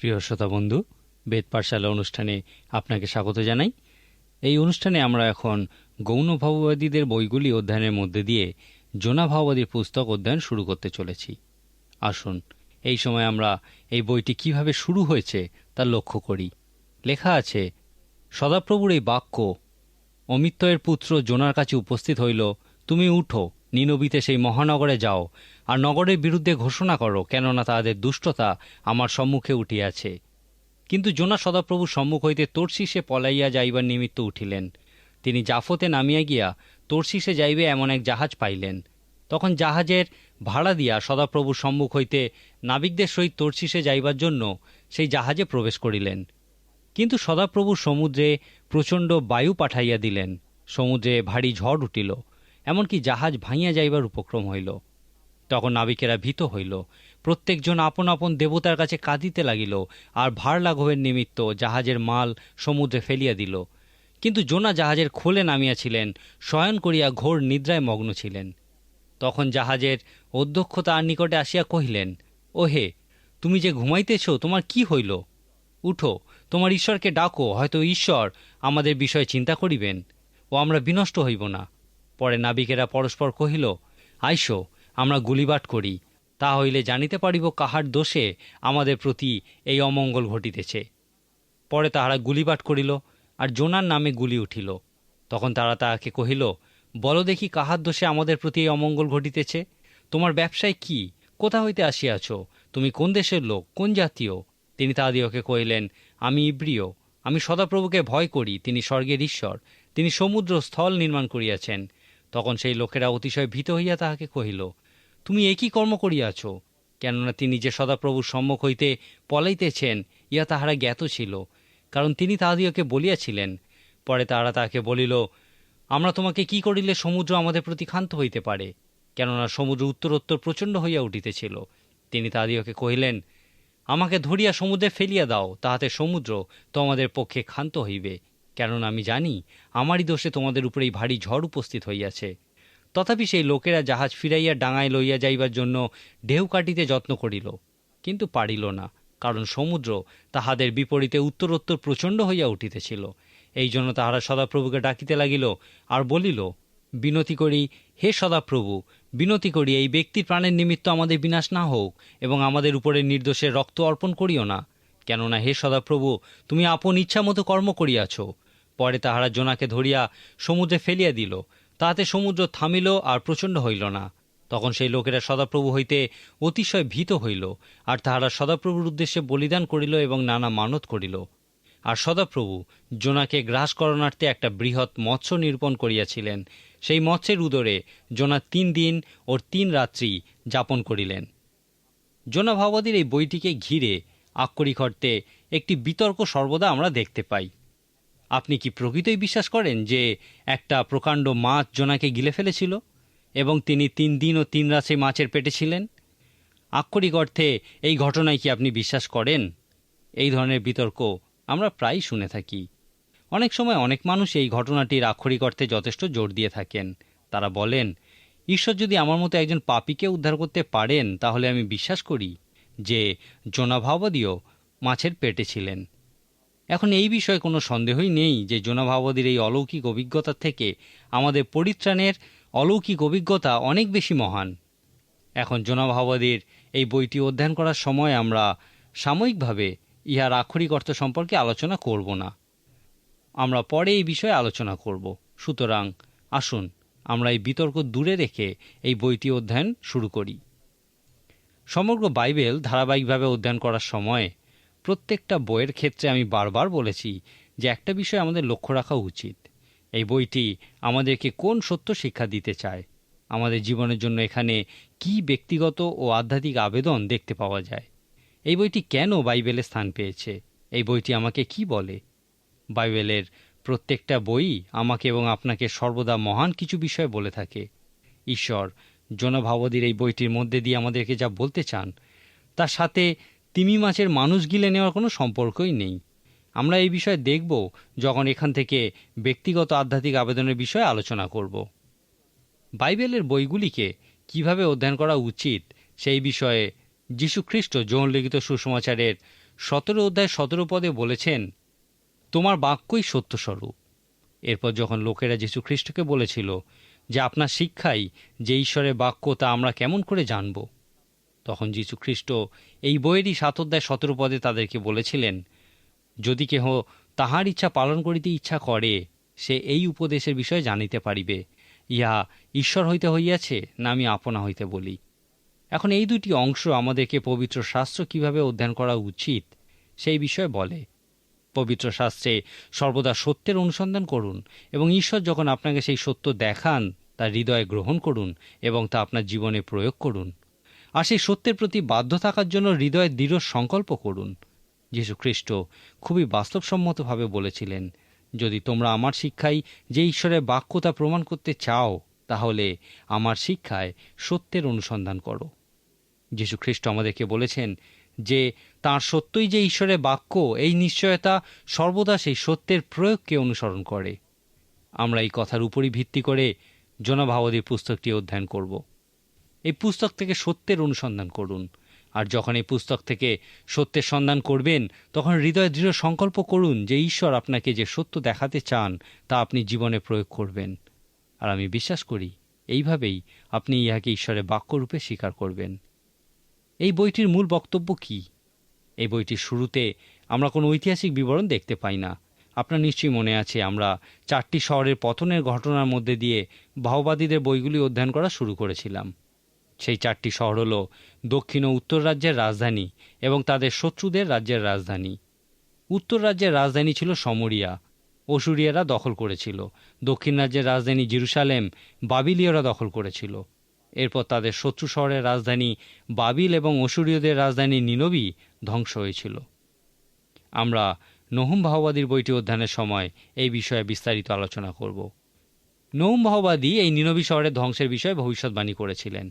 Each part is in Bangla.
প্রিয় শ্রোতা বন্ধু, বেদ পাঠশালা অনুষ্ঠানে আপনাকে স্বাগত জানাই। এই অনুষ্ঠানে আমরা এখন গৌণ ভাববাদীদের বইগুলি অধ্যয়নের মধ্যে দিয়ে জোনা ভাববাদীর পুস্তক অধ্যয়ন শুরু করতে চলেছি। আসুন, এই সময় আমরা এই বইটি কীভাবে শুরু হয়েছে তা লক্ষ্য করি। লেখা আছে, সদাপ্রভুর এই বাক্য, অমিত্যয়ের পুত্র জোনার কাছে উপস্থিত হইল, তুমি উঠো। নিনবিতে সেই মহানগরে যাও, আর নগরের বিরুদ্ধে ঘোষণা করো, কেননা তাহাদের দুষ্টতা আমার সম্মুখে উঠিয়াছে। কিন্তু জোনা সদাপ্রভু সম্মুখ হইতে তর্শিসে পলাইয়া যাইবার নিমিত্ত উঠিলেন। তিনি জাফতে নামিয়া গিয়া তর্শিসে যাইবে এমন এক জাহাজ পাইলেন। তখন জাহাজের ভাড়া দিয়া সদাপ্রভুর সম্মুখ হইতে নাবিকদের সহিত তর্শিসে যাইবার জন্য সেই জাহাজে প্রবেশ করিলেন। কিন্তু সদাপ্রভু সমুদ্রে প্রচণ্ড বায়ু পাঠাইয়া দিলেন। সমুদ্রে ভারী ঝড় উঠিল। এমনকি জাহাজ ভাঙিয়া যাইবার উপক্রম হইল। তখন নাবিকেরা ভীত হইল। প্রত্যেকজন আপন আপন দেবতার কাছে কাঁদিতে লাগিল আর ভার লাঘবের নিমিত্ত জাহাজের মাল সমুদ্রে ফেলিয়া দিল। কিন্তু জোনা জাহাজের খোলে নামিয়াছিলেন, শয়ন করিয়া ঘোর নিদ্রায় মগ্ন ছিলেন। তখন জাহাজের অধ্যক্ষ তার নিকটে আসিয়া কহিলেন, ওহে, তুমি যে ঘুমাইতেছ, তোমার কি হইল? উঠো, তোমার ঈশ্বরকে ডাকো, হয়তো ঈশ্বর আমাদের বিষয়ে চিন্তা করিবেন, ও আমরা বিনষ্ট হইব না। পরে নাবিকেরা পরস্পর কহিল, আইসো, আমরা গুলিবাট করি। তা হইলে জানিতে পারিব কাহার দোষে আমাদের প্রতি এই অমঙ্গল ঘটিতেছে। পরে তাহারা গুলিবাট করিল আর জোনার নামে গুলি উঠিল। তখন তারা তাহাকে কহিল, বলো দেখি কাহার দোষে আমাদের প্রতি এই অমঙ্গল ঘটিতেছে? তোমার ব্যবসায় কি? কোথা হইতে আসিয়াছ? তুমি কোন দেশের লোক? কোন জাতীয়? তিনি তাহাদিওকে কহিলেন, আমি ইব্রিয়। আমি সদাপ্রভুকে ভয় করি। তিনি স্বর্গের ঈশ্বর। তিনি সমুদ্র স্থল নির্মাণ করিয়াছেন। তখন সেই লোকেরা অতিশয় ভীত হইয়া তাহাকে কহিল, তুমি একই কর্ম করিয়াছ? কেননা তিনি যে সদাপ্রভুর সম্মুখ হইতে পলাইতেছেন ইয়া তাহারা জ্ঞাত ছিল, কারণ তিনি তাহাদিওকে বলিয়াছিলেন। পরে তাহারা তাহাকে বলিল, আমরা তোমাকে কি করিলে সমুদ্র আমাদের প্রতি ক্ষান্ত হইতে পারে? কেননা সমুদ্র উত্তরোত্তর প্রচণ্ড হইয়া উঠিতেছিল। তিনি তাহাদিওকে কহিলেন, আমাকে ধরিয়া সমুদ্রে ফেলিয়া দাও, তাহাতে সমুদ্র তোমাদের পক্ষে ক্ষান্ত হইবে। কেননা আমি জানি আমারই দোষে তোমাদের উপরে এই ভারী ঝড় উপস্থিত হইয়াছে। তথাপি সেই লোকেরা জাহাজ ফিরাইয়া ডাঙায় লইয়া যাইবার জন্য ঢেউ কাটিতে যত্ন করিল, কিন্তু পারিল না, কারণ সমুদ্র তাহাদের বিপরীতে উত্তরোত্তর প্রচণ্ড হইয়া উঠিতেছিল। এই জন্য তাহারা সদাপ্রভুকে ডাকিতে লাগিল আর বলিল, বিনতি করি, হে সদাপ্রভু, বিনতি করি, এই ব্যক্তির প্রাণের নিমিত্ত আমাদের বিনাশ না হোক এবং আমাদের উপরে নির্দোষের রক্ত অর্পণ করিও না। কেননা হে সদাপ্রভু, তুমি আপন ইচ্ছা মতো কর্ম করিয়াছ। পরে তাহারা জোনাকে ধরিয়া সমুদ্রে ফেলিয়া দিল। তাহাতে সমুদ্র থামিল আর প্রচণ্ড হইল না। তখন সেই লোকেরা সদাপ্রভু হইতে অতিশয় ভীত হইল, আর তাহারা সদাপ্রভুর উদ্দেশ্যে বলিদান করিল এবং নানা মানত করিল। আর সদাপ্রভু জোনাকে গ্রাস করণার্থে একটা বৃহৎ মৎস্য নিরূপণ করিয়াছিলেন। সেই মৎস্যের উদরে জোনা তিন দিন ওর তিন রাত্রি যাপন করিলেন। জোনা ভাবাদীর এই বইটিকে ঘিরে আক্ষরিক অর্থে একটি বিতর্ক সর্বদা আমরা দেখতে পাই। আপনি কি প্রকৃতই বিশ্বাস করেন যে একটা প্রকাণ্ড মাছ জোনাকে গিলে ফেলেছিল এবং তিনি তিন দিন ও তিন রাত মাছের পেটে ছিলেন? আক্ষরিক অর্থে এই ঘটনায় কি আপনি বিশ্বাস করেন? এই ধরনের বিতর্ক আমরা প্রায়ই শুনে থাকি। অনেক সময় অনেক মানুষ এই ঘটনাটির আক্ষরিক অর্থে যথেষ্ট জোর দিয়ে থাকেন। তারা বলেন, ঈশ্বর যদি আমার মতো একজন পাপিকে উদ্ধার করতে পারেন, তাহলে আমি বিশ্বাস করি। যে জোনাভাবদীয় মাছের পেটে ছিলেন। এখন এই বিষয়ে কোনো সন্দেহই নেই যে জোনাভাবদীর এই অলৌকিক অভিজ্ঞতা থেকে আমাদের পরিত্রাণের অলৌকিক অভিজ্ঞতা অনেক বেশি মহান। এখন জোনাভাবদীর এই বইটি অধ্যয়ন করার সময় আমরা সাময়িকভাবে ইহার আক্ষরিক অর্থ সম্পর্কে আলোচনা করব না। আমরা পরে এই বিষয়ে আলোচনা করব। সুতরাং আসুন আমরা এই বিতর্ক দূরে রেখে এই বইটি অধ্যয়ন শুরু করি। সমগ্র বাইবেল ধারাবাহিকভাবে অধ্যয়ন করার সময় প্রত্যেকটা বইয়ের ক্ষেত্রে আমি বারবার বলেছি যে একটা বিষয় আমাদের লক্ষ্য রাখা উচিত। এই বইটি আমাদেরকে কোন সত্য শিক্ষা দিতে চায়? আমাদের জীবনের জন্য এখানে কি ব্যক্তিগত ও আধ্যাত্মিক আবেদন দেখতে পাওয়া যায়? এই বইটি কেন বাইবেলে স্থান পেয়েছে? এই বইটি আমাকে কি বলে? বাইবেলের প্রত্যেকটা বই আমাকে এবং আপনাকে সর্বদা মহান কিছু বিষয় বলে থাকে। ঈশ্বর জনভাবদীর এই বইটির মধ্যে দিয়ে আমাদেরকে যা বলতে চান, তার সাথে তিমি মাছের মানুষ গিলে নেওয়ার কোনো সম্পর্কই নেই। আমরা এই বিষয়ে দেখব যখন এখান থেকে ব্যক্তিগত আধ্যাত্মিক আবেদনের বিষয়ে আলোচনা করব। বাইবেলের বইগুলিকে কীভাবে অধ্যয়ন করা উচিত, সেই বিষয়ে যীশুখ্রিস্ট যৌন লিখিত সুসমাচারের সতেরো অধ্যায় সতেরো পদে বলেছেন, তোমার বাক্যই সত্যস্বরূপ। এরপর যখন লোকেরা যীশু খ্রিস্টকে বলেছিল যে আপনার শিক্ষাই যে ঈশ্বরের বাক্য তা আমরা কেমন করে জানব? তখন যীশু খ্রিস্ট এই বইয়েরই সাত অধ্যায় সতেরো পদে তাদেরকে বলেছিলেন, যদি কেহ তাহার ইচ্ছা পালন করিতে ইচ্ছা করে, সে এই উপদেশের বিষয়ে জানিতে পারিবে, ইহা ঈশ্বর হইতে হইয়াছে না আমি আপনা হইতে বলি। এখন এই দুটি অংশ আমাদেরকে পবিত্র শাস্ত্র কীভাবে অধ্যয়ন করা উচিত, সেই বিষয়ে বলে। পবিত্র শাস্ত্রে সর্বদা সত্যের অনুসন্ধান করুন এবং ঈশ্বর যখন আপনাকে সেই সত্য দেখান তা হৃদয়ে গ্রহণ করুন এবং তা আপনার জীবনে প্রয়োগ করুন। আর সেই সত্যের প্রতি বাধ্য থাকার জন্য হৃদয়ে দৃঢ় সংকল্প করুন। যীশু খ্রিস্ট খুবই বাস্তবসম্মতভাবে বলেছিলেন, যদি তোমরা আমার শিক্ষায় যে ঈশ্বরের বাক্যতা প্রমাণ করতে চাও, তাহলে আমার শিক্ষায় সত্যের অনুসন্ধান করো। যীশু খ্রিস্ট আমাদেরকে বলেছেন যে, তার সত্যই যে ঈশ্বরের বাক্য, এই নিশ্চয়তা সর্বদা সেই সত্যের প্রয়োগকে অনুসরণ করে। আমরা এই কথার উপরই ভিত্তি করে জনভাবদী পুস্তকটি অধ্যয়ন করব। এই পুস্তক থেকে সত্যের অনুসন্ধান করুন। আর যখন এই পুস্তক থেকে সত্যের সন্ধান করবেন, তখন হৃদয়ে দৃঢ় সংকল্প করুন যে ঈশ্বর আপনাকে যে সত্য দেখাতে চান, তা আপনি জীবনে প্রয়োগ করবেন। আর আমি বিশ্বাস করি, এইভাবেই আপনি ইহাকে ঈশ্বরের বাক্যরূপে স্বীকার করবেন। এই বইটির মূল বক্তব্য কি? এই বইটির শুরুতে আমরা কোনো ঐতিহাসিক বিবরণ দেখতে পাই না। আপনার নিশ্চয়ই মনে আছে, আমরা চারটি শহরের পতনের ঘটনার মধ্যে দিয়ে ভাওবাদীদের বইগুলি অধ্যয়ন করা শুরু করেছিলাম। সেই চারটি শহর হল দক্ষিণ ও উত্তর রাজ্যের রাজধানী এবং তাদের শত্রুদের রাজ্যের রাজধানী। উত্তর রাজ্যের রাজধানী ছিল সমরিয়া। অসুরিয়ারা দখল করেছিল। দক্ষিণ রাজ্যের রাজধানী জিরুসালেম বাবিলীয়রা দখল করেছিল। এরপর তাদের শত্রু শহরের রাজধানী বাবিল এবং অসুরীয়দের রাজধানী নিনবী ধ্বংস হয়েছিল। আমরা নহুম ভাওবাদীর বইটি অধ্যয়নের সময় এই বিষয়ে বিস্তারিত আলোচনা করব। ভাওবাদী এই নিনবী শহরের ধ্বংসের বিষয়ে ভবিষ্যৎবাণী করেছিলেন।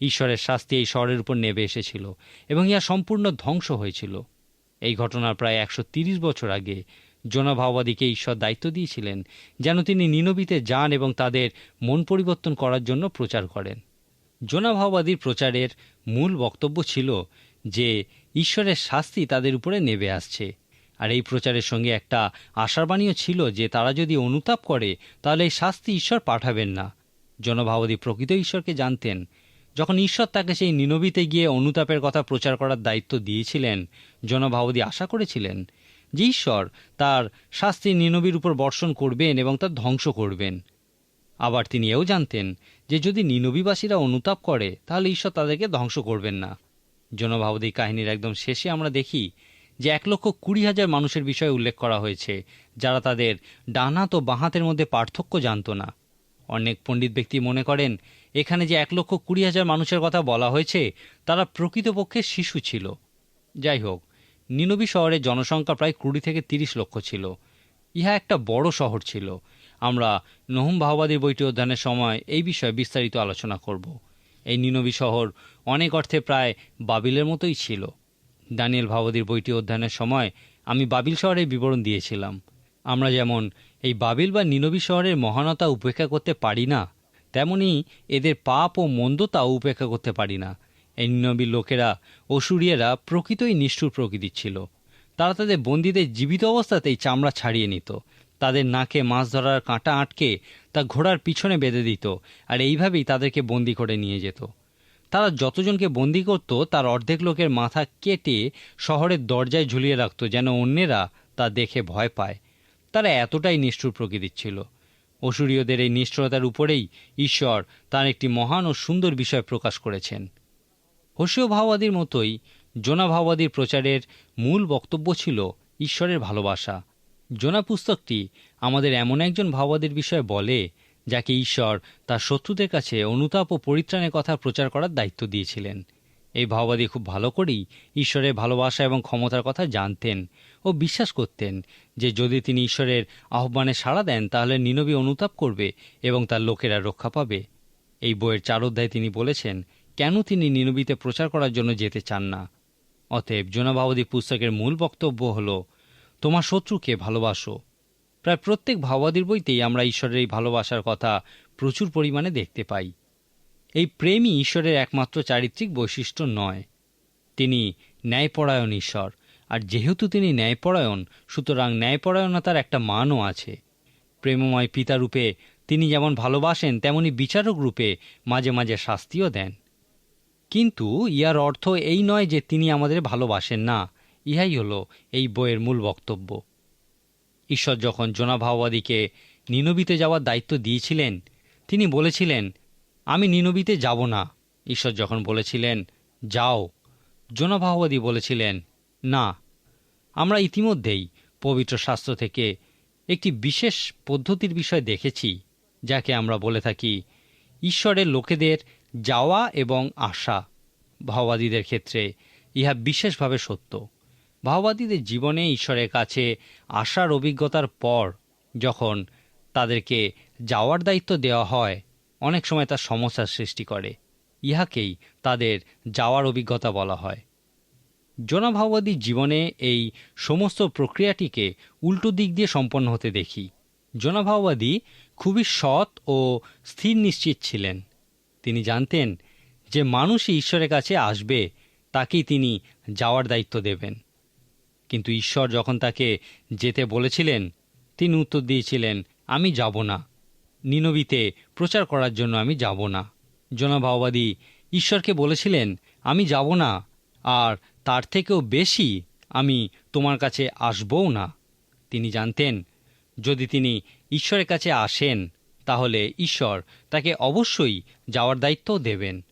ঈশ্বরের শাস্তি এই শহরের উপর নেবে এসেছিল এবং ইহা সম্পূর্ণ ধ্বংস হয়েছিল। এই ঘটনার প্রায় একশো বছর আগে জোনা ভাওবাদীকে ঈশ্বর দায়িত্ব দিয়েছিলেন যেন তিনি নিনবিতে যান এবং তাদের মন পরিবর্তন করার জন্য প্রচার করেন। জোনা ভাওবাদীর প্রচারের মূল বক্তব্য ছিল যে, ঈশ্বরের শাস্তি তাদের উপরে নেবে আসছে। আর এই প্রচারের সঙ্গে একটা আশারবাণীও ছিল যে তারা যদি অনুতাপ করে, তাহলে এই শাস্তি ঈশ্বর পাঠাবেন না। জনভাবদী প্রকৃত ঈশ্বরকে জানতেন। যখন ঈশ্বর তাকে সেই নিনবিতে গিয়ে অনুতাপের কথা প্রচার করার দায়িত্ব দিয়েছিলেন, জনভাবদী আশা করেছিলেন যে ঈশ্বর তার শাস্তি নিনবির উপর বর্ষণ করবেন এবং তার ধ্বংস করবেন। আবার তিনি এও জানতেন যে যদি নিনবীবাসীরা অনুতাপ করে, তাহলে ঈশ্বর তাদেরকে ধ্বংস করবেন না। জনভাবদী কাহিনীর একদম শেষে আমরা দেখি যে এক লক্ষ কুড়ি হাজার মানুষের বিষয়ে উল্লেখ করা হয়েছে, যারা তাদের ডানহাত ও বাঁহাতের মধ্যে পার্থক্য জানত না। অনেক পণ্ডিত ব্যক্তি মনে করেন, এখানে যে এক লক্ষ কুড়ি হাজার মানুষের কথা বলা হয়েছে, তারা প্রকৃতপক্ষে শিশু ছিল। যাই হোক, নিনবী শহরের জনসংখ্যা প্রায় কুড়ি থেকে তিরিশ লক্ষ ছিল। ইহা একটা বড় শহর ছিল। আমরা নহুম ভাওবাদীর বইটি অধ্যয়নের সময় এই বিষয়ে বিস্তারিত আলোচনা করব। এই নিনবী শহর অনেক অর্থে প্রায় বাবিলের মতোই ছিল। দানিয়েল ভাওবাদীর বইটি অধ্যয়নের সময় আমি বাবিল শহরের বিবরণ দিয়েছিলাম। আমরা যেমন এই বাবিল বা নিনবী শহরের মহানতা উপেক্ষা করতে পারি না, তেমনি এদের পাপ ও মন্দতাও উপেক্ষা করতে পারি না। এই নিনবীর লোকেরা অসুরিয়েরা প্রকৃতই নিষ্ঠুর প্রকৃতির ছিল। তারা তাদের বন্দীদের জীবিত অবস্থাতেই চামড়া ছাড়িয়ে নিত। তাদের নাকে মাছ ধরার কাঁটা আটকে তা ঘোড়ার পিছনে বেঁধে দিত, আর এইভাবেই তাদেরকে বন্দি করে নিয়ে যেত। তারা যতজনকে বন্দি করত, তার অর্ধেক লোকের মাথা কেটে শহরের দরজায় ঝুলিয়ে রাখত যেন অন্যেরা তা দেখে ভয় পায়। তারা এতটাই নিষ্ঠুর প্রকৃতির ছিল। অসুরীয়দের এই নিষ্ঠুরতার উপরেই ঈশ্বর তার একটি মহান ও সুন্দর বিষয় প্রকাশ করেছেন। হোসীয় ভাওবাদীর মতোই জোনা ভাওবাদীর প্রচারের মূল বক্তব্য ছিল ঈশ্বরের ভালোবাসা। জোনা পুস্তকটি আমাদের এমন একজন ভাওবাদীর বিষয়ে বলে যাকে ঈশ্বর তার শত্রুদের কাছে অনুতাপ ও পরিত্রাণের কথা প্রচার করার দায়িত্ব দিয়েছিলেন। এই ভাওবাদী খুব ভালো করেই ঈশ্বরের ভালোবাসা এবং ক্ষমতার কথা জানতেন ও বিশ্বাস করতেন যে যদি তিনি ঈশ্বরের আহ্বানে সাড়া দেন, তাহলে নিনবী অনুতাপ করবে এবং তার লোকেরা রক্ষা পাবে। এই বইয়ের চার অধ্যায় তিনি বলেছেন, কেন তিনি নিনবীতে প্রচার করার জন্য যেতে চান না? অতএব জোনাভাবদী পুস্তকের মূল বক্তব্য হল, তোমার শত্রুকে ভালোবাসো প্রায় প্রত্যেক ভাওবাদীর বইতেই আমরা ঈশ্বরের এই ভালোবাসার কথা প্রচুর পরিমাণে দেখতে পাই। এই প্রেমই ঈশ্বরের একমাত্র চারিত্রিক বৈশিষ্ট্য নয়। তিনি ন্যায়পরায়ণ ঈশ্বর, আর যেহেতু তিনি ন্যায়পরায়ণ, সুতরাং ন্যায়পরায়ণতার একটা মানও আছে। প্রেমময় পিতারূপে তিনি যেমন ভালোবাসেন, তেমনি বিচারক রূপে মাঝে মাঝে শাস্তিও দেন। কিন্তু ইহার অর্থ এই নয় যে তিনি আমাদের ভালোবাসেন না। ইহাই হলো এই বইয়ের মূল বক্তব্য। ঈশ্বর যখন জোনাভাওয়াদিকে নিনবিতে যাওয়ার দায়িত্ব দিয়েছিলেন, তিনি বলেছিলেন, আমি নিনবিতে যাব না। ঈশ্বর যখন বলেছিলেন, যাও। জোনাভাওয়াদি বলেছিলেন, না, আমরা ইতিমধ্যেই পবিত্র শাস্ত্র থেকে একটি বিশেষ পদ্ধতির বিষয় দেখেছি, যাকে আমরা বলে থাকি ঈশ্বরের লোকেদের যাওয়া এবং আসা। ভাওবাদীদের ক্ষেত্রে ইহা বিশেষভাবে সত্য। ভাওবাদীদের জীবনে ঈশ্বরের কাছে আসার অভিজ্ঞতার পর যখন তাদেরকে যাওয়ার দায়িত্ব দেওয়া হয়, অনেক সময় তার সমস্যার সৃষ্টি করে। ইহাকেই তাদের যাওয়ার অভিজ্ঞতা বলা হয়। জনভাওবাদীর জীবনে এই সমস্ত প্রক্রিয়াটিকে উল্টো দিক দিয়ে সম্পন্ন হতে দেখি। জোনা জনভাওবাদী খুবই সৎ ও স্থির নিশ্চিত ছিলেন। তিনি জানতেন যে মানুষই ঈশ্বরের কাছে আসবে, তাকেই তিনি যাওয়ার দায়িত্ব দেবেন। কিন্তু ঈশ্বর যখন তাকে যেতে বলেছিলেন, তিনি উত্তর দিয়েছিলেন, আমি যাব না। নিনবিতে প্রচার করার জন্য আমি যাব না। জনভাওবাদী ঈশ্বরকে বলেছিলেন, আমি যাব না, আর তার থেকেও বেশি আমি তোমার কাছে আসবও না। তিনি জানতেন, যদি তিনি ঈশ্বরের কাছে আসেন, তাহলে ঈশ্বর তাকে অবশ্যই যাওয়ার দায়িত্বও দেবেন।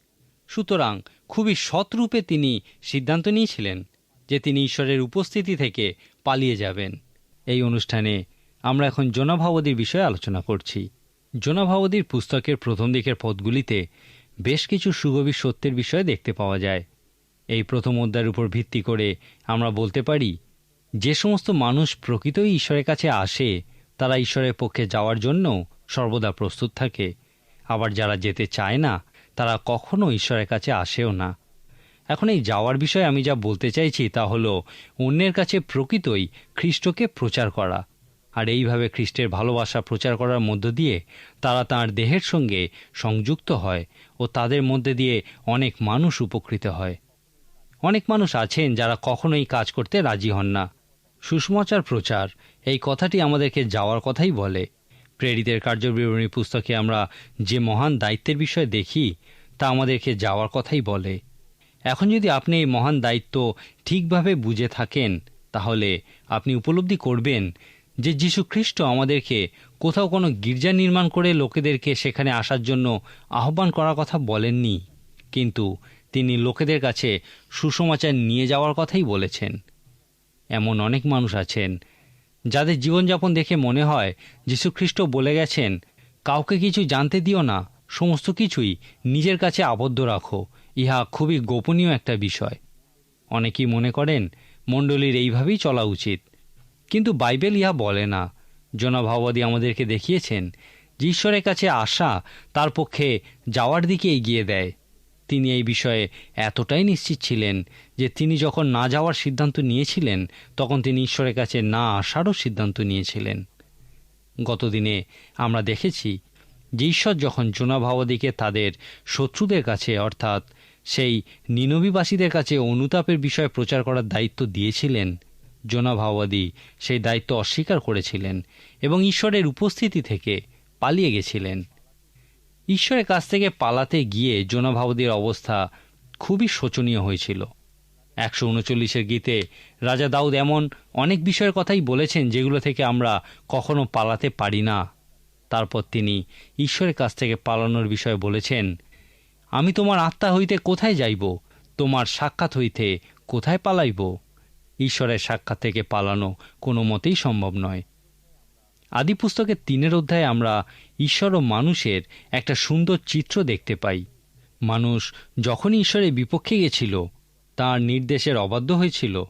সুতরাং খুবই সৎরূপে তিনি সিদ্ধান্ত নিয়েছিলেন। যে তিনি ঈশ্বরের উপস্থিতি থেকে পালিয়ে যাবেন। এই অনুষ্ঠানে আমরা এখন জনভাবদীর বিষয়ে আলোচনা করছি। জনভাবদীর পুস্তকের প্রথম দিকের পদগুলিতে বেশ কিছু সুগভীর সত্যের বিষয়ে দেখতে পাওয়া যায়। এই প্রথম অধ্যায়ের উপর ভিত্তি করে আমরা বলতে পারি, যে সমস্ত মানুষ প্রকৃতই ঈশ্বরের কাছে আসে, তারা ঈশ্বরের পক্ষে যাওয়ার জন্য সর্বদা প্রস্তুত থাকে। আবার যারা যেতে চায় না, তারা কখনো ঈশ্বরের কাছে আসেও না। এখন এই যাওয়ার বিষয়ে আমি যা বলতে চাইছি তা হলো, অন্যের কাছে প্রকৃতই খ্রিস্টকে প্রচার করা। আর এইভাবে খ্রিস্টের ভালোবাসা প্রচার করার মধ্য দিয়ে তারা তার দেহের সঙ্গে সংযুক্ত হয় ও তাদের মধ্যে দিয়ে অনেক মানুষ উপকৃত হয়। অনেক মানুষ আছেন যারা কখনোই কাজ করতে রাজি হন না। সুষমাচার প্রচার, এই কথাটি আমাদেরকে যাওয়ার কথাই বলে। প্রেরিতের কার্যবিবরণী পুস্তকে আমরা যে মহান দায়িত্বের বিষয়ে দেখি, তা আমাদেরকে যাওয়ার কথাই বলে। এখন যদি আপনি এই মহান দায়িত্ব ঠিকভাবে বুঝে থাকেন, তাহলে আপনি উপলব্ধি করবেন যে যীশু খ্রিস্ট আমাদেরকে কোথাও কোনো গির্জা নির্মাণ করে লোকেদেরকে সেখানে আসার জন্য আহ্বান করার কথা বলেননি। কিন্তু তিনি লোকেদের কাছে সুসমাচার নিয়ে যাওয়ার কথাই বলেছেন। এমন অনেক মানুষ আছেন যাদের জীবনযাপন দেখে মনে হয় যীশুখ্রিস্ট বলে গেছেন, কাউকে কিছু জানতে দিও না, সমস্ত কিছুই নিজের কাছে আবদ্ধ রাখো। ইহা খুবই গোপনীয় একটা বিষয়। অনেকেই মনে করেন, মণ্ডলীর এইভাবেই চলা উচিত। কিন্তু বাইবেল ইহা বলে না। জনভাবাদী আমাদেরকে দেখিয়েছেন যে ঈশ্বরের কাছে আসা তার পক্ষে যাওয়ার দিকে এগিয়ে দেয়। তিনি এই বিষয়ে এতটাই নিশ্চিত ছিলেন যে তিনি যখন না যাওয়ার সিদ্ধান্ত নিয়েছিলেন, তখন তিনি ঈশ্বরের কাছে না আসারও সিদ্ধান্ত নিয়েছিলেন। গতদিনে আমরা দেখেছি যে ঈশ্বর যখন জোনাভাবাদীকে তাদের শত্রুদের কাছে, অর্থাৎ সেই নিনবীবাসীদের কাছে অনুতাপের বিষয়ে প্রচার করার দায়িত্ব দিয়েছিলেন জোনাভাবাদী সেই দায়িত্ব অস্বীকার করেছিলেন এবং ঈশ্বরের উপস্থিতি থেকে পালিয়ে গেছিলেন। ঈশ্বরের কাছ থেকে পালাতে গিয়ে জোনাভাবদীর অবস্থা খুবই শোচনীয় হয়েছিল। একশো উনচল্লিশের গীতে রাজা দাউদ এমন অনেক বিষয়ের কথাই বলেছেন যেগুলো থেকে আমরা কখনো পালাতে পারি না। তারপর তিনি ঈশ্বরের কাছ থেকে পালানোর বিষয়ে বলেছেন আমি তোমার আত্মা হইতে কোথায় যাইব? তোমার সাক্ষাৎ হইতে কোথায় পালাইব? ঈশ্বরের সাক্ষাৎ থেকে পালানো কোনো মতেই সম্ভব নয়। আদি পুস্তকের তিনের অধ্যায়ে আমরা ঈশ্বর ও মানুষের একটা সুন্দর চিত্র দেখতে পাই। মানুষ যখনই ঈশ্বরের বিপক্ষে গেছিল, তার নির্দেশের অবাধ্য হয়েছিল।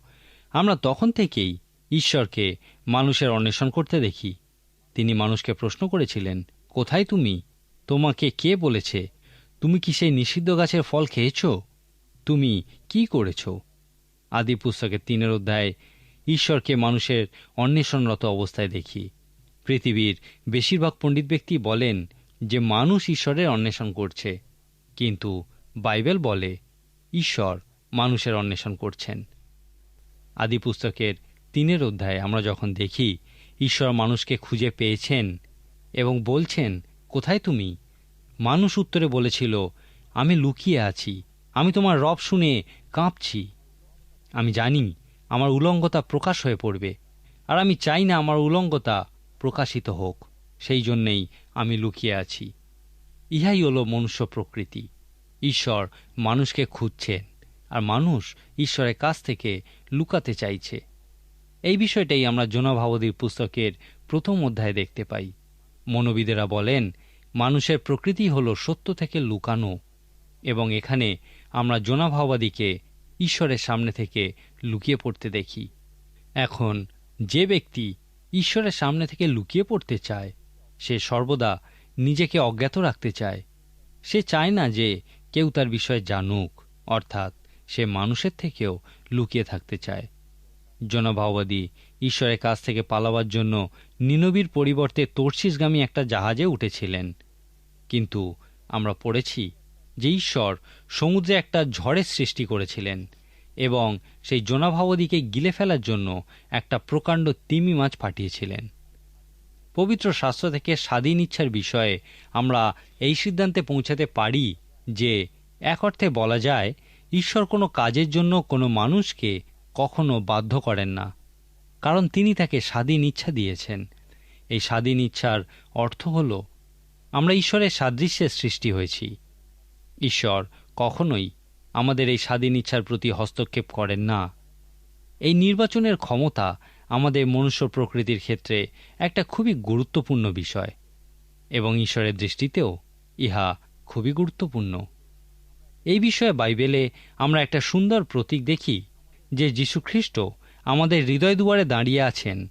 আমরা তখন থেকেই ঈশ্বরকে মানুষের অন্বেষণ করতে দেখি। তিনি মানুষকে প্রশ্ন করেছিলেন, কোথায় তুমি? তোমাকে কে বলেছে? তুমি কি সেই নিষিদ্ধ গাছের ফল খেয়েছ? তুমি কি করেছ? আদি পুস্তকের তিনের অধ্যায়ে ঈশ্বরকে মানুষের অন্বেষণরত অবস্থায় দেখি। পৃথিবীর বেশিরভাগ পণ্ডিত ব্যক্তি বলেন যে মানুষ ঈশ্বরের অন্বেষণ করছে। কিন্তু বাইবেল বলে ঈশ্বর মানুষের অন্বেষণ করছেন। আদি পুস্তকের তিনের অধ্যায়ে আমরা যখন দেখি, ঈশ্বর মানুষকে খুঁজে পেয়েছেন এবং বলছেন, কোথায় তুমি? মানুষ উত্তরে বলেছিল, আমি লুকিয়ে আছি, আমি তোমার রব শুনে কাঁপছি। আমি জানি আমার উলঙ্গতা প্রকাশ হয়ে পড়বে, আর আমি চাই না আমার উলঙ্গতা প্রকাশিত হোক, সেই জন্যেই আমি লুকিয়ে আছি। ইহাই হলো মনুষ্য প্রকৃতি। ঈশ্বর মানুষকে খুঁজছেন, আর মানুষ ঈশ্বরের কাছ থেকে লুকাতে চাইছে। এই বিষয়টাই আমরা জোনাভাবদীর পুস্তকের প্রথম অধ্যায়ে দেখতে পাই। মনোবিদেরা বলেন মানুষের প্রকৃতি হল সত্য থেকে লুকানো, এবং এখানে আমরা জোনাভাবাদীকে ঈশ্বরের সামনে থেকে লুকিয়ে পড়তে দেখি। এখন যে ব্যক্তি ঈশ্বরের সামনে থেকে লুকিয়ে পড়তে চায়, সে সর্বদা নিজেকে অজ্ঞাত রাখতে চায়। সে চায় না যে কেউ তার বিষয়ে জানুক, অর্থাৎ সে মানুষের থেকেও লুকিয়ে থাকতে চায়। জনভাওবাদী ঈশ্বরের কাছ থেকে পালাবার জন্য নিনবীর পরিবর্তে তর্শিসগামী একটা জাহাজে উঠেছিলেন। কিন্তু আমরা পড়েছি যে ঈশ্বর সমুদ্রে একটা ঝড়ের সৃষ্টি করেছিলেন এবং সেই জোনাভাবদীকে গিলে ফেলার জন্য একটা প্রকাণ্ড তিমি মাছ পাঠিয়েছিলেন। পবিত্র শাস্ত্র থেকে স্বাধীন ইচ্ছার বিষয়ে আমরা এই সিদ্ধান্তে পৌঁছাতে পারি যে, এক অর্থে বলা যায়, ঈশ্বর কোনো কাজের জন্য কোনো মানুষকে কখনো বাধ্য করেন না, কারণ তিনি তাকে স্বাধীন ইচ্ছা দিয়েছেন। এই স্বাধীন ইচ্ছার অর্থ হল, আমরা ঈশ্বরের সাদৃশ্যের সৃষ্টি হয়েছি। ঈশ্বর কখনোই আমাদের এই স্বাধীন ইচ্ছার প্রতি হস্তক্ষেপ করেন না। এই নির্বাচনের ক্ষমতা আমাদের মনুষ্য প্রকৃতির ক্ষেত্রে একটা খুবই গুরুত্বপূর্ণ বিষয়, এবং ঈশ্বরের দৃষ্টিতেও ইহা খুবই গুরুত্বপূর্ণ। এই বিষয়ে বাইবেলে আমরা একটা সুন্দর প্রতীক দেখি যে যীশুখ্রিস্ট আমাদের হৃদয় দুয়ারে দাঁড়িয়ে আছেন,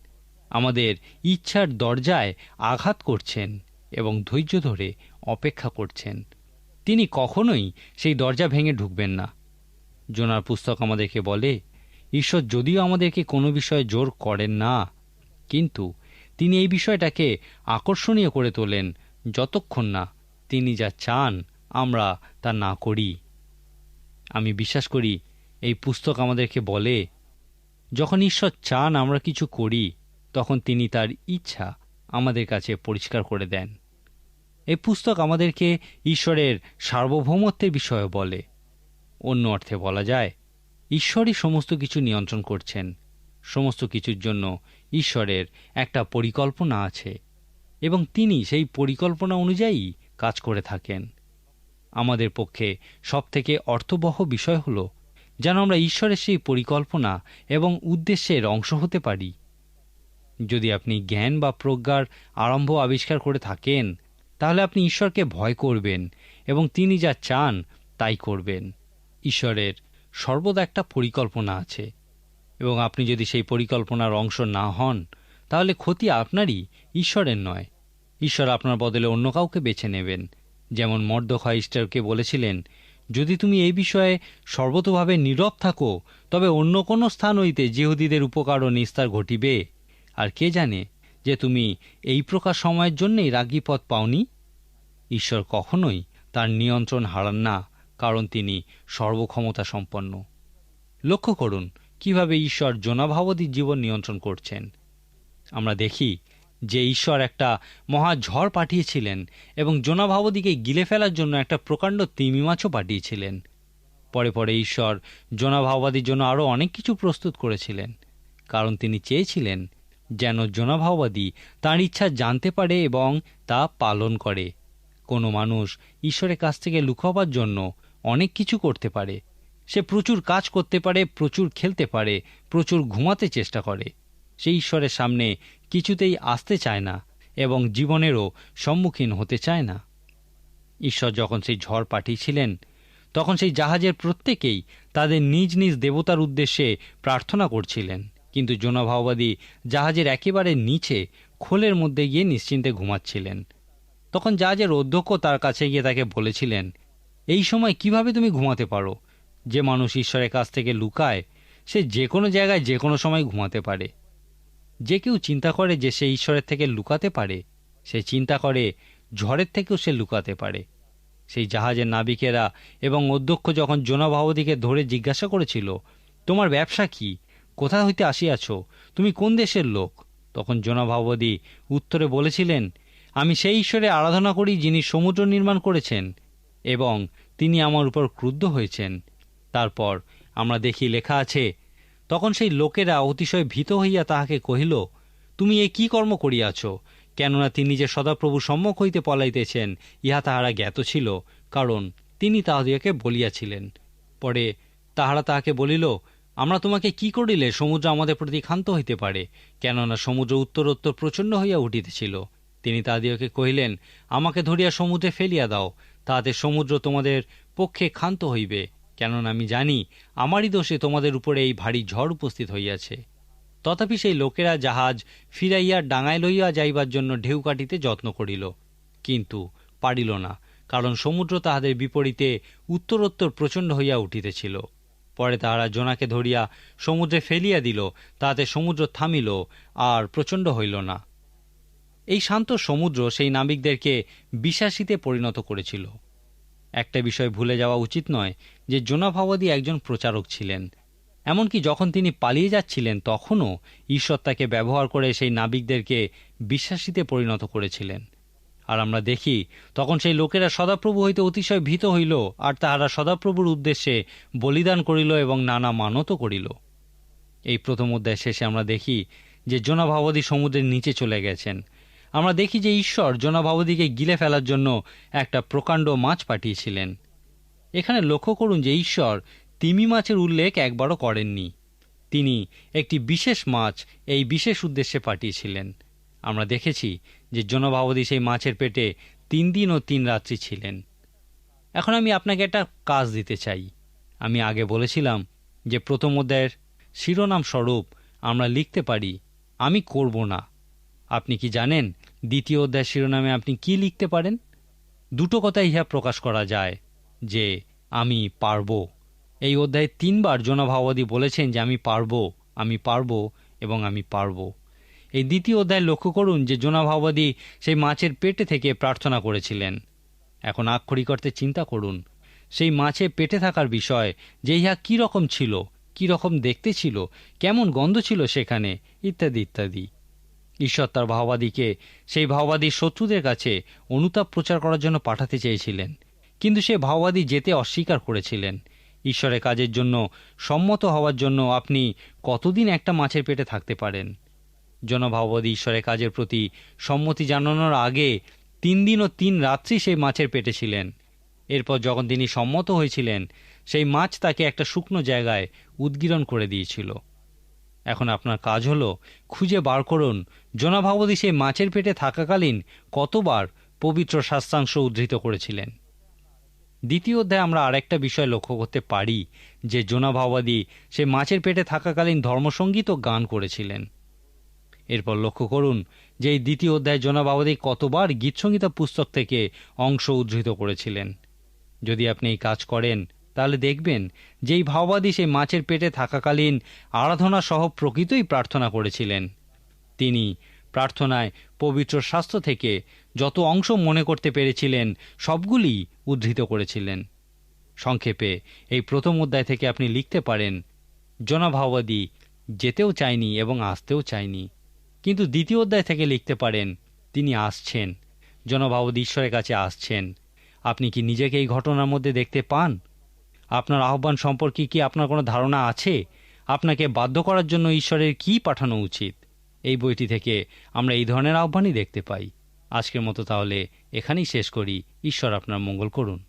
আমাদের ইচ্ছার দরজায় আঘাত করছেন এবং ধৈর্য ধরে অপেক্ষা করছেন। তিনি কখনোই সেই দরজা ভেঙে ঢুকবেন না। জোনার পুস্তক আমাদেরকে বলে, ঈশ্বর যদিও আমাদেরকে কোনো বিষয়ে জোর করেন না, কিন্তু তিনি এই বিষয়টাকে আকর্ষণীয় করে তোলেন যতক্ষণ না তিনি যা চান আমরা তা না করি। আমি বিশ্বাস করি এই পুস্তক আমাদেরকে বলে, যখন ঈশ্বর চান আমরা কিছু করি, তখন তিনি তার ইচ্ছা আমাদের কাছে পরিষ্কার করে দেন। এই পুস্তক আমাদেরকে ঈশ্বরের সার্বভৌমত্বের বিষয়ে বলে। অন্য অর্থে বলা যায়, ঈশ্বরই সমস্ত কিছু নিয়ন্ত্রণ করছেন, সমস্ত কিছুর জন্য ঈশ্বরের একটা পরিকল্পনা আছে, এবং তিনি সেই পরিকল্পনা অনুযায়ী কাজ করে থাকেন। আমাদের পক্ষে সবথেকে অর্থবহ বিষয় হল যেন আমরা ঈশ্বরের সেই পরিকল্পনা এবং উদ্দেশ্যের অংশ হতে পারি। যদি আপনি জ্ঞান বা প্রজ্ঞার আরম্ভ আবিষ্কার করে থাকেন, তাহলে আপনি ঈশ্বরকে ভয় করবেন এবং তিনি যা চান তাই করবেন। ঈশ্বরের সর্বদা একটা পরিকল্পনা আছে এবং আপনি যদি সেই পরিকল্পনার অংশ না হন, তাহলে ক্ষতি আপনারই, ঈশ্বরের নয়। ঈশ্বর আপনার বদলে অন্য কাউকে বেছে নেবেন। যেমন মর্দখা ইস্টারকে বলেছিলেন যদি তুমি এই বিষয়ে সর্বতভাবে নীরব থাকো, তবে অন্য কোনো স্থান হইতে যেহুদীদের উপকার ও নিস্তার ঘটিবে। আর কে জানে যে তুমি এই প্রকার সময়ের জন্যেই রাগিপথ পাওনি? ঈশ্বর কখনোই তার নিয়ন্ত্রণ হারান না, কারণ তিনি সর্বক্ষমতা সম্পন্ন। লক্ষ্য করুন, কীভাবে ঈশ্বর জোনাভাবতীর জীবন নিয়ন্ত্রণ করছেন। আমরা দেখি যে ঈশ্বর একটা মহা ঝড় পাঠিয়েছিলেন এবং জোনাভাবতীকে গিলে ফেলার জন্য একটা প্রকাণ্ড তিমি মাছও পাঠিয়েছিলেন। পরে পরে ঈশ্বর জোনাভাবাদীর জন্য আরও অনেক কিছু প্রস্তুত করেছিলেন, কারণ তিনি চেয়েছিলেন যেন জোনাভাওবাদী তাঁর ইচ্ছা জানতে পারে এবং তা পালন করে। কোনো মানুষ ঈশ্বরের কাছ থেকে লুকাবার জন্য অনেক কিছু করতে পারে। সে প্রচুর কাজ করতে পারে, প্রচুর খেলতে পারে, প্রচুর ঘুমাতে চেষ্টা করে। সে ঈশ্বরের সামনে কিছুতেই আসতে চায় না এবং জীবনেরও সম্মুখীন হতে চায় না। ঈশ্বর যখন সেই ঝড় পাঠিয়েছিলেন, তখন সেই জাহাজের প্রত্যেকেই তাদের নিজ নিজ দেবতার উদ্দেশ্যে প্রার্থনা করছিলেন। কিন্তু জোনাভাওবাদী জাহাজের একেবারে নিচে, খোলের মধ্যে গিয়ে নিশ্চিন্তে ঘুমাচ্ছিলেন। তখন জাহাজের অধ্যক্ষ তার কাছে গিয়ে তাকে বলেছিলেন, এই সময় কীভাবে তুমি ঘুমাতে পারো? যে মানুষ ঈশ্বরের কাছ থেকে লুকায়, সে যে কোনো জায়গায় যে কোনো সময় ঘুমাতে পারে। যে কেউ চিন্তা করে যে সে ঈশ্বরের থেকে লুকাতে পারে, সে চিন্তা করে ঝড়ের থেকেও সে লুকাতে পারে। সেই জাহাজের নাবিকেরা এবং অধ্যক্ষ যখন জোনাভাবতীকে ধরে জিজ্ঞাসা করেছিল, তোমার ব্যবসা কি? কোথা হইতে আসিয়াছ? তুমি কোন দেশের লোক? তখন জোনা ভাববাদী উত্তরে বলেছিলেন, আমি সেই ঈশ্বরে আরাধনা করি যিনি সমুদ্র নির্মাণ করেছেন এবং তিনি আমার উপর ক্রুদ্ধ হয়েছেন। তারপর আমরা দেখি লেখা আছে তখন সেই লোকেরা অতিশয় ভীত হইয়া তাহাকে কহিল, তুমি এ কি কর্ম করিয়াছ? কেননা তিনি যে সদাপ্রভু সম্মুখ হইতে পলাইতেছেন, ইহা তাহারা জ্ঞাত ছিল, কারণ তিনি তাহাদিয়াকে বলিয়াছিলেন। পরে তাহারা তাহাকে বলিল, আমরা তোমাকে কি করিলে সমুদ্র আমাদের প্রতি ক্ষান্ত হইতে পারে? কেননা সমুদ্র উত্তরোত্তর প্রচণ্ড হইয়া উঠিতেছিল। তিনি তাহাদিয়াকে কহিলেন, আমাকে ধরিয়া সমুদ্রে ফেলিয়া দাও, তাহাতে সমুদ্র তোমাদের পক্ষে ক্ষান্ত হইবে। কেননা আমি জানি আমারই দোষে তোমাদের উপরে এই ভারী ঝড় উপস্থিত হইয়াছে। তথাপি সেই লোকেরা জাহাজ ফিরাইয়া ডাঙায় লইয়া যাইবার জন্য ঢেউ কাটিতে যত্ন করিল। কিন্তু পারিল না, কারণ সমুদ্র তাহাদের বিপরীতে উত্তরোত্তর প্রচণ্ড হইয়া উঠিতেছিল। পরে তাহারা জোনাকে ধরিয়া সমুদ্রে ফেলিয়া দিল, তাহাতে সমুদ্র থামিল আর প্রচণ্ড হইল না। এই শান্ত সমুদ্র সেই নাবিকদেরকে বিশ্বাসীতে পরিণত করেছিল। একটা বিষয় ভুলে যাওয়া উচিত নয় যে জোনাভাবাদী একজন প্রচারক ছিলেন। এমনকি যখন তিনি পালিয়ে যাচ্ছিলেন, তখনও ঈশ্বর তাকে ব্যবহার করে সেই নাবিকদেরকে বিশ্বাসীতে পরিণত করেছিলেন। আর আমরা দেখি, তখন সেই লোকেরা সদাপ্রভু হইতে অতিশয় ভীত হইল আর তাহারা সদাপ্রভুর উদ্দেশ্যে বলিদান করিল এবং নানা মানতও করিল। এই প্রথম অধ্যায় শেষে আমরা দেখি যে জোনাভাবাদী সমুদ্রের নিচে চলে গেছেন। আমরা দেখি যে ঈশ্বর জোনাভাবদীকে গিলে ফেলার জন্য একটা প্রকাণ্ড মাছ পাঠিয়েছিলেন। এখানে লক্ষ্য করুন যে ঈশ্বর তিমি মাছের উল্লেখ একবারও করেননি। তিনি একটি বিশেষ মাছ এই বিশেষ উদ্দেশ্যে পাঠিয়েছিলেন। আমরা দেখেছি যে জনভাবতী সেই মাছের পেটে তিন দিন ও তিন রাত্রি ছিলেন। এখন আমি আপনাকে একটা কাজ দিতে চাই। আমি আগে বলেছিলাম যে প্রথম অধ্যায়ের শিরোনাম স্বরূপ আমরা লিখতে পারি, আমি করব না। আপনি কি জানেন দ্বিতীয় অধ্যায় শিরোনামে আপনি কি লিখতে পারেন? দুটো কথা ইহা প্রকাশ করা যায় যে, আমি পারব। এই অধ্যায়ে তিনবার জনভাবাদী বলেছেন যে, আমি পারব আমি পারব এবং আমি পারব। এই দ্বিতীয় অধ্যায় লক্ষ্য করুন যে জোনাভাবাদী সেই মাছের পেটে থেকে প্রার্থনা করেছিলেন। এখন আক্ষরিক অর্থে চিন্তা করুন, সেই মাছে পেটে থাকার বিষয় যে, ইহা কী রকম ছিল, কী রকম দেখতে ছিল, কেমন গন্ধ ছিল সেখানে, ইত্যাদি ইত্যাদি। ঈশ্বর তার ভাওবাদীকে সেই ভাওবাদীর শত্রুদের কাছে অনুতাপ প্রচার করার জন্য পাঠাতে চেয়েছিলেন। কিন্তু সে ভাওবাদী যেতে অস্বীকার করেছিলেন। ঈশ্বরের কাজের জন্য সম্মত হওয়ার জন্য আপনি কতদিন একটা মাছের পেটে থাকতে পারেন? জনভাববাদী ঈশ্বরের কাজের প্রতি সম্মতি জানানোর আগে তিন দিন ও তিন রাত্রি সেই মাছের পেটে ছিলেন। এরপর যখন তিনি সম্মত হয়েছিলেন, সেই মাছ তাকে একটা শুকনো জায়গায় উদ্গীরণ করে দিয়েছিল। এখন আপনার কাজ হলো খুঁজে বার করুন। জনাভাবতী সেই মাছের পেটে থাকাকালীন কতবার পবিত্র শাস্ত্রাংশ উদ্ধৃত করেছিলেন। দ্বিতীয় অধ্যায়ে আমরা আরেকটা বিষয় লক্ষ্য করতে পারি, যে জোনাভাবাদী সে মাছের পেটে থাকাকালীন ধর্মসঙ্গীত গান করেছিলেন। এরপর লক্ষ্য করুন, যে এই দ্বিতীয় অধ্যায় জোনাভাবাদী কতবার গীতসঙ্গীতা পুস্তক থেকে অংশ উদ্ধৃত করেছিলেন। যদি আপনি এই কাজ করেন তাহলে দেখবেন, যেই ভাওবাদী সেই মাছের পেটে থাকাকালীন আরাধনা সহ প্রকৃতই প্রার্থনা করেছিলেন। তিনি প্রার্থনায় পবিত্র শাস্ত্র থেকে যত অংশ মনে করতে পেরেছিলেন, সবগুলি উদ্ধৃত করেছিলেন। সংক্ষেপে, এই প্রথম অধ্যায় থেকে আপনি লিখতে পারেন জনভাবাদী যেতেও চায়নি এবং আসতেও চায়নি। কিন্তু দ্বিতীয় অধ্যায় থেকে লিখতে পারেন, তিনি আসছেন। জনভাবদী ঈশ্বরের কাছে আসছেন। আপনি কি নিজেকে এই ঘটনার মধ্যে দেখতে পান? আপনার আহ্বান সম্পর্কে কি আপনার কোনো ধারণা আছে? আপনাকে বাধ্য করার জন্য ঈশ্বরের কি পাঠানো উচিত? এই বইটি থেকে আমরা এই ধরনের আহ্বানই দেখতে পাই। আজকের মতো তাহলে এখানেই শেষ করি। ঈশ্বর আপনার মঙ্গল করুন।